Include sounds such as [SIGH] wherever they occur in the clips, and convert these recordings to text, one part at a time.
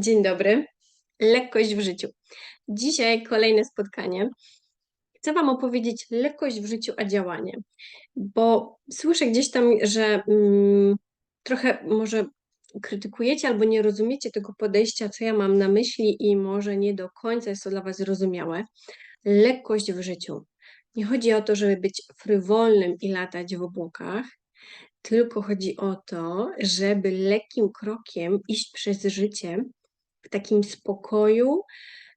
Dzień dobry. Lekkość w życiu. Dzisiaj kolejne spotkanie. Chcę Wam opowiedzieć lekkość w życiu, a działanie, bo słyszę gdzieś tam, że mm, trochę może krytykujecie albo nie rozumiecie tego podejścia, co ja mam na myśli, i może nie do końca jest to dla Was zrozumiałe. Lekkość w życiu. Nie chodzi o to, żeby być frywolnym i latać w obłokach, tylko chodzi o to, żeby lekkim krokiem iść przez życie w takim spokoju,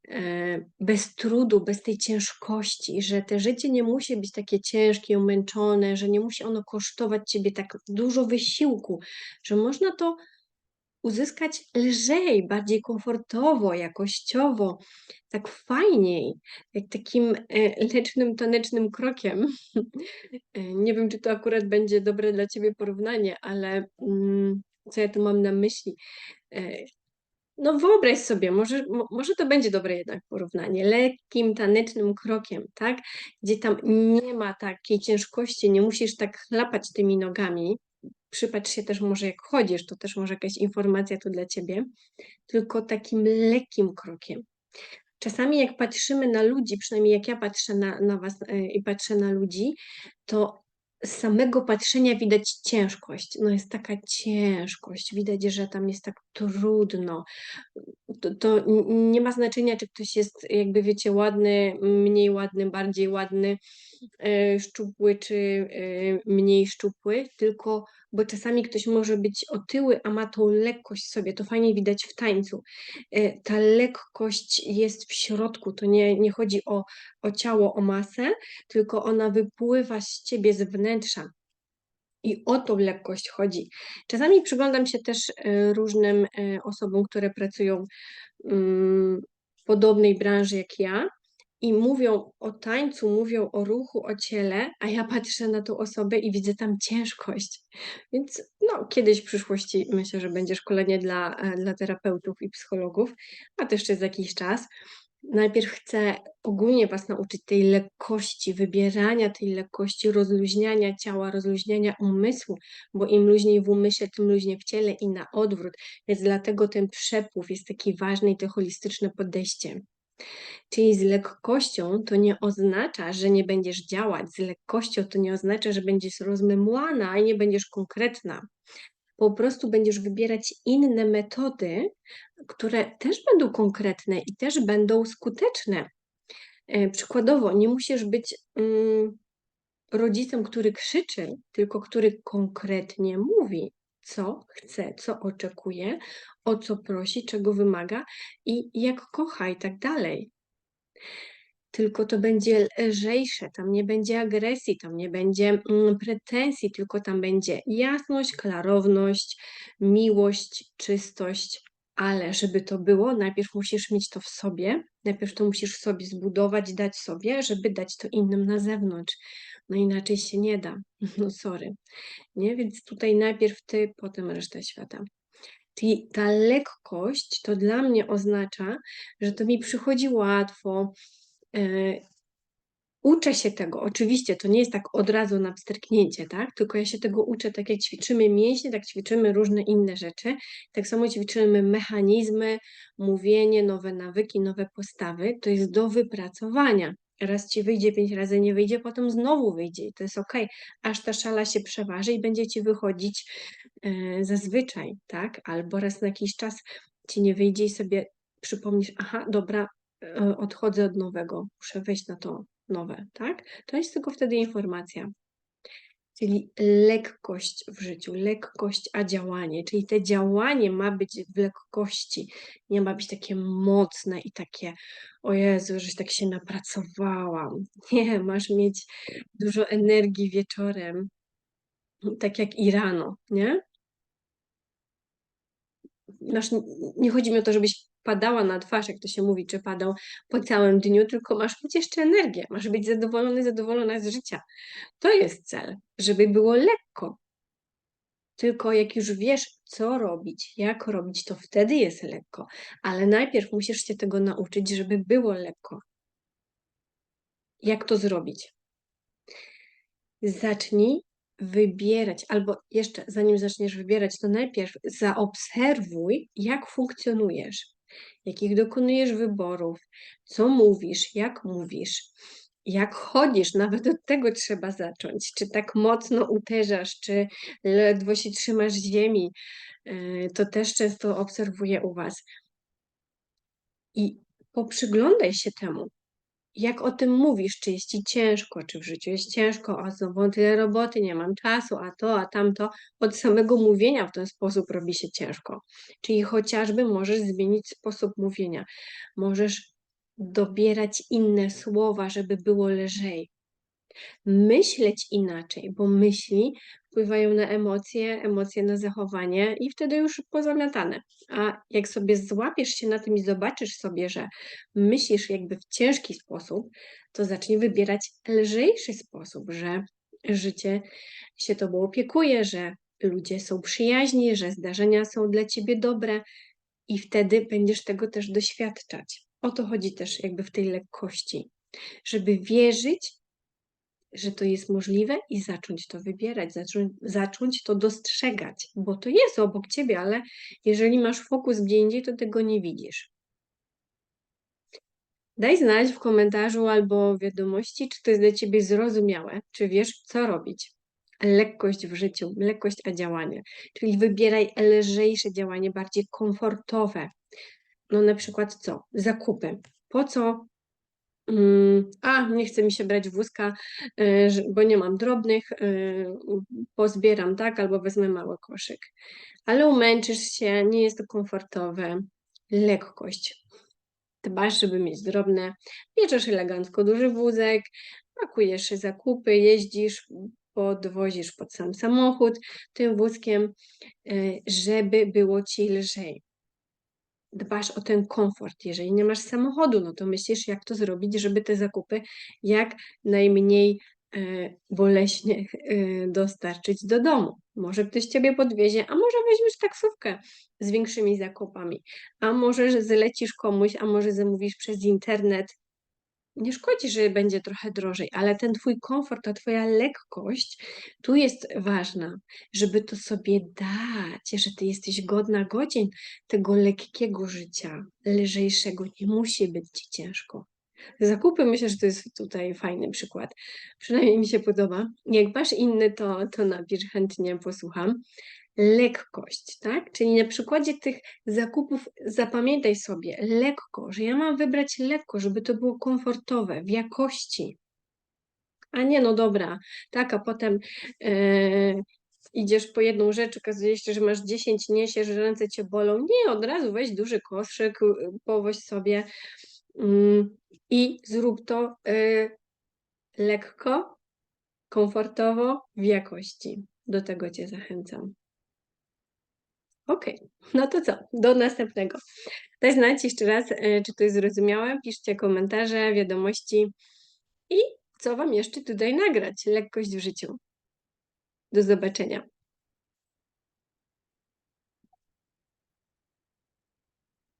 e, bez trudu, bez tej ciężkości, że te życie nie musi być takie ciężkie, umęczone, że nie musi ono kosztować ciebie tak dużo wysiłku, że można to uzyskać lżej, bardziej komfortowo, jakościowo, tak fajniej, jak takim e, lecznym, tanecznym krokiem. E, nie wiem, czy to akurat będzie dobre dla ciebie porównanie, ale mm, co ja tu mam na myśli? No wyobraź sobie, może, może to będzie dobre jednak porównanie, lekkim, tanecznym krokiem, tak? Gdzie tam nie ma takiej ciężkości, nie musisz tak chlapać tymi nogami. Przypatrz się też może jak chodzisz, to też może jakaś informacja tu dla ciebie, tylko takim lekkim krokiem. Czasami jak patrzymy na ludzi, przynajmniej jak ja patrzę na, na was e, i patrzę na ludzi, to z samego patrzenia widać ciężkość. No jest taka ciężkość, widać, że tam jest tak trudno. To, to nie ma znaczenia, czy ktoś jest, jakby wiecie, ładny, mniej ładny, bardziej ładny, e, szczupły czy e, mniej szczupły, tylko bo czasami ktoś może być otyły, a ma tą lekkość sobie. To fajnie widać w tańcu. E, ta lekkość jest w środku. To nie, nie chodzi o, o ciało, o masę, tylko ona wypływa z ciebie z wnętrza. I o tą lekkość chodzi. Czasami przyglądam się też e, różnym e, osobom, które pracują mm, w podobnej branży jak ja i mówią o tańcu, mówią o ruchu, o ciele, a ja patrzę na tą osobę i widzę tam ciężkość. Więc no, kiedyś w przyszłości myślę, że będzie szkolenie dla, e, dla terapeutów i psychologów, a też przez jakiś czas. Najpierw chcę ogólnie Was nauczyć tej lekkości, wybierania tej lekkości, rozluźniania ciała, rozluźniania umysłu, bo im luźniej w umyśle, tym luźniej w ciele i na odwrót. Więc dlatego ten przepływ jest taki ważny i to holistyczne podejście. Czyli z lekkością to nie oznacza, że nie będziesz działać, z lekkością to nie oznacza, że będziesz rozmemłana i nie będziesz konkretna. Po prostu będziesz wybierać inne metody, które też będą konkretne i też będą skuteczne. E, przykładowo, nie musisz być mm, rodzicem, który krzyczy, tylko który konkretnie mówi, co chce, co oczekuje, o co prosi, czego wymaga i jak kocha i tak dalej. Tylko to będzie lżejsze, tam nie będzie agresji, tam nie będzie mm, pretensji, tylko tam będzie jasność, klarowność, miłość, czystość. Ale żeby to było, najpierw musisz mieć to w sobie, najpierw to musisz sobie zbudować, dać sobie, żeby dać to innym na zewnątrz. No inaczej się nie da. [LAUGHS] No sorry. Nie? Więc tutaj najpierw ty, potem reszta świata. Czyli ta lekkość to dla mnie oznacza, że to mi przychodzi łatwo. Yy, uczę się tego. Oczywiście to nie jest tak od razu na wstryknięcie, tak? Tylko ja się tego uczę, tak jak ćwiczymy mięśnie, tak ćwiczymy różne inne rzeczy. Tak samo ćwiczymy mechanizmy, mówienie, nowe nawyki, nowe postawy. To jest do wypracowania. Raz ci wyjdzie, pięć razy nie wyjdzie, potem znowu wyjdzie i to jest ok, aż ta szala się przeważy i będzie ci wychodzić e, zazwyczaj, tak? Albo raz na jakiś czas ci nie wyjdzie i sobie przypomnisz, aha, dobra, e, odchodzę od nowego, muszę wejść na to nowe, tak? To jest tylko wtedy informacja. Czyli lekkość w życiu, lekkość, a działanie. Czyli te działanie ma być w lekkości, nie ma być takie mocne i takie, o Jezu, żeś tak się napracowałam. [LAUGHS] Nie, masz mieć dużo energii wieczorem, tak jak i rano, nie? Masz, nie chodzi mi o to, żebyś padała na twarz, jak to się mówi, czy padał po całym dniu, tylko masz mieć jeszcze energię, masz być zadowolony, zadowolona z życia. To jest cel, żeby było lekko. Tylko jak już wiesz, co robić, jak robić, to wtedy jest lekko. Ale najpierw musisz się tego nauczyć, żeby było lekko. Jak to zrobić? Zacznij wybierać, albo jeszcze zanim zaczniesz wybierać, to najpierw zaobserwuj, jak funkcjonujesz, jakich dokonujesz wyborów, co mówisz, jak mówisz, jak chodzisz, nawet od tego trzeba zacząć. Czy tak mocno uderzasz, czy ledwo się trzymasz ziemi. Yy, to też często obserwuję u Was. I poprzyglądaj się temu, jak o tym mówisz, czy jest ci ciężko, czy w życiu jest ciężko, a znowu tyle roboty, nie mam czasu, a to, a tamto. Od samego mówienia w ten sposób robi się ciężko. Czyli chociażby możesz zmienić sposób mówienia. Możesz dobierać inne słowa, żeby było lżej. Myśleć inaczej, bo myśli wpływają na emocje, emocje na zachowanie i wtedy już pozamiatane. A jak sobie złapiesz się na tym i zobaczysz sobie, że myślisz jakby w ciężki sposób, to zacznij wybierać lżejszy sposób, że życie się tobą opiekuje, że ludzie są przyjaźni, że zdarzenia są dla ciebie dobre i wtedy będziesz tego też doświadczać. O to chodzi też jakby w tej lekkości, żeby wierzyć, że to jest możliwe i zacząć to wybierać, zacząć, zacząć to dostrzegać, bo to jest obok ciebie, ale jeżeli masz fokus gdzie indziej, to tego nie widzisz. Daj znać w komentarzu albo wiadomości, czy to jest dla ciebie zrozumiałe, czy wiesz, co robić. Lekkość w życiu, lekkość a działanie, czyli wybieraj lżejsze działanie, bardziej komfortowe. No na przykład co? Zakupy. Po co a, nie chce mi się brać wózka, y, bo nie mam drobnych, y, pozbieram, tak, albo wezmę mały koszyk. Ale umęczysz się, nie jest to komfortowe. Lekkość. Dbasz, żeby mieć drobne, bierzesz elegancko duży wózek, pakujesz zakupy, jeździsz, podwozisz pod sam samochód tym wózkiem, y, żeby było ci lżej dbasz o ten komfort. Jeżeli nie masz samochodu, no to myślisz, jak to zrobić, żeby te zakupy jak najmniej e, boleśnie e, dostarczyć do domu. Może ktoś Ciebie podwiezie, a może weźmiesz taksówkę z większymi zakupami, a może zlecisz komuś, a może zamówisz przez internet nie szkodzi, że będzie trochę drożej, ale ten Twój komfort, ta Twoja lekkość tu jest ważna, żeby to sobie dać, że Ty jesteś godna godzin tego lekkiego życia, lżejszego. Nie musi być Ci ciężko. Zakupy myślę, że to jest tutaj fajny przykład. Przynajmniej mi się podoba. Jak masz inny, to, to napisz, chętnie posłucham lekkość, tak? Czyli na przykładzie tych zakupów zapamiętaj sobie lekko, że ja mam wybrać lekko, żeby to było komfortowe, w jakości. A nie, no dobra, tak, a potem yy, idziesz po jedną rzecz, okazuje się, że masz 10, niesiesz, że ręce cię bolą. Nie, od razu weź duży koszyk, y, powoź sobie yy, i zrób to yy, lekko, komfortowo, w jakości. Do tego Cię zachęcam. Okej, no to co? Do następnego. Daj znać jeszcze raz, e, czy to jest zrozumiałe. Piszcie komentarze, wiadomości i co Wam jeszcze tutaj nagrać. Lekkość w życiu. Do zobaczenia.